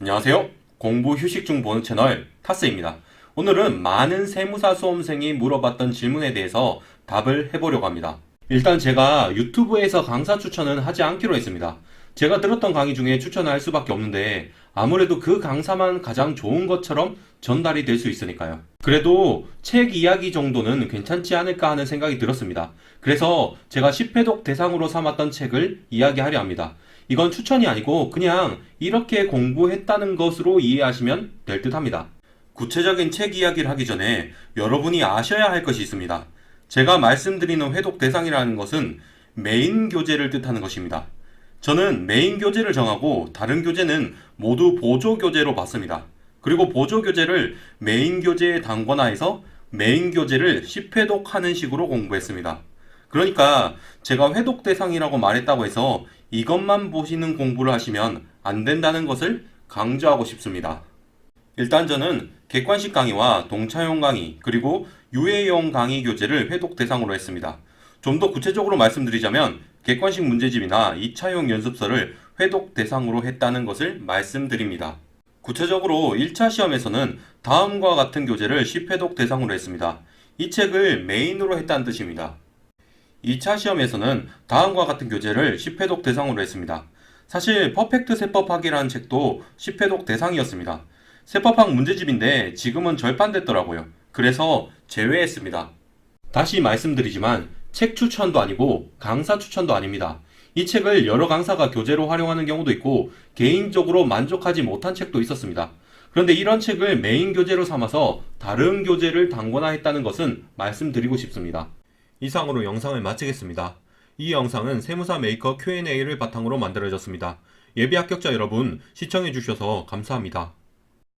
안녕하세요. 공부 휴식 중 보는 채널 타스입니다. 오늘은 많은 세무사 수험생이 물어봤던 질문에 대해서 답을 해보려고 합니다. 일단 제가 유튜브에서 강사 추천은 하지 않기로 했습니다. 제가 들었던 강의 중에 추천할 수밖에 없는데 아무래도 그 강사만 가장 좋은 것처럼 전달이 될 수 있으니까요. 그래도 책 이야기 정도는 괜찮지 않을까 하는 생각이 들었습니다. 그래서 제가 10회독 대상으로 삼았던 책을 이야기하려 합니다. 이건 추천이 아니고 그냥 이렇게 공부했다는 것으로 이해하시면 될 듯 합니다. 구체적인 책 이야기를 하기 전에 여러분이 아셔야 할 것이 있습니다. 제가 말씀드리는 회독 대상이라는 것은 메인 교재를 뜻하는 것입니다. 저는 메인 교재를 정하고 다른 교재는 모두 보조 교재로 봤습니다. 그리고 보조 교재를 메인 교재에 담거나해서 메인 교재를 10회독 하는 식으로 공부했습니다. 그러니까 제가 회독 대상이라고 말했다고 해서 이것만 보시는 공부를 하시면 안 된다는 것을 강조하고 싶습니다. 일단 저는 객관식 강의와 동차용 강의 그리고 유해용 강의 교재를 회독 대상으로 했습니다. 좀 더 구체적으로 말씀드리자면 객관식 문제집이나 2차용 연습서를 회독 대상으로 했다는 것을 말씀드립니다. 구체적으로 1차 시험에서는 다음과 같은 교재를 10회독 대상으로 했습니다. 이 책을 메인으로 했다는 뜻입니다. 2차 시험에서는 다음과 같은 교재를 10회독 대상으로 했습니다. 사실 퍼펙트 세법학이라는 책도 10회독 대상이었습니다. 세법학 문제집인데 지금은 절판됐더라고요. 그래서 제외했습니다. 다시 말씀드리지만 책 추천도 아니고 강사 추천도 아닙니다. 이 책을 여러 강사가 교재로 활용하는 경우도 있고 개인적으로 만족하지 못한 책도 있었습니다. 그런데 이런 책을 메인 교재로 삼아서 다른 교재를 담거나 했다는 것은 말씀드리고 싶습니다. 이상으로 영상을 마치겠습니다. 이 영상은 세무사 메이커 Q&A를 바탕으로 만들어졌습니다. 예비 합격자 여러분 시청해 주셔서 감사합니다.